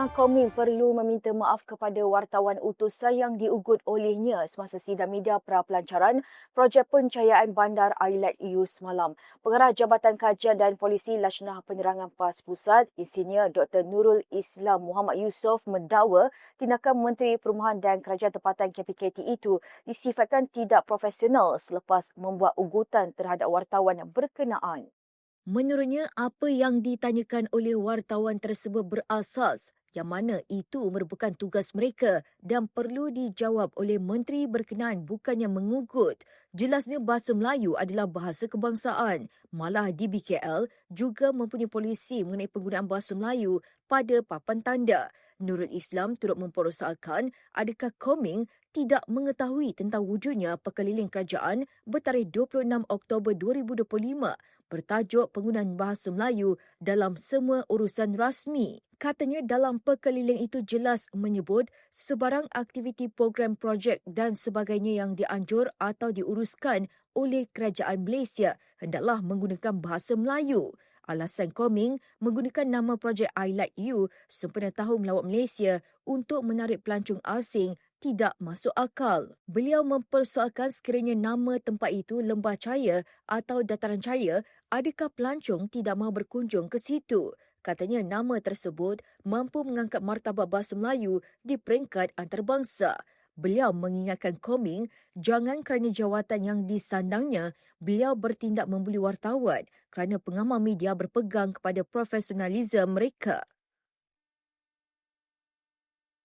Yang Koming perlu meminta maaf kepada wartawan utusan yang diugut olehnya semasa sidang media pra-pelancaran projek pencahayaan bandar Ailat EU semalam. Pengarah Jabatan Kajian dan Polisi Lajnah Penerangan PAS Pusat, Insinyur Dr. Nurul Islam Muhammad Yusof mendakwa tindakan Menteri Perumahan dan Kerajaan Tempatan KPKT itu disifatkan tidak profesional selepas membuat ugutan terhadap wartawan berkenaan. Menurutnya, apa yang ditanyakan oleh wartawan tersebut berasas yang mana itu merupakan tugas mereka dan perlu dijawab oleh menteri berkenaan bukannya mengugut. Jelasnya bahasa Melayu adalah bahasa kebangsaan. Malah di BKL juga mempunyai polisi mengenai penggunaan bahasa Melayu pada papan tanda. Nurul Islam turut memperosakan adakah Koming tidak mengetahui tentang wujudnya pekeliling kerajaan bertarikh 26 Oktober 2025 bertajuk penggunaan bahasa Melayu dalam semua urusan rasmi. Katanya dalam pekeliling itu jelas menyebut sebarang aktiviti program projek dan sebagainya yang dianjur atau diuruskan oleh kerajaan Malaysia hendaklah menggunakan bahasa Melayu. Alasan Koming menggunakan nama projek I Like You sempena tahun melawat Malaysia untuk menarik pelancong asing tidak masuk akal. Beliau mempersoalkan sekiranya nama tempat itu Lembah Cahaya atau Dataran Cahaya, adakah pelancong tidak mahu berkunjung ke situ? Katanya nama tersebut mampu mengangkat martabat bahasa Melayu di peringkat antarabangsa. Beliau mengingatkan Koming jangan kerana jawatan yang disandangnya beliau bertindak membuli wartawan kerana pengamal media berpegang kepada profesionalisme mereka.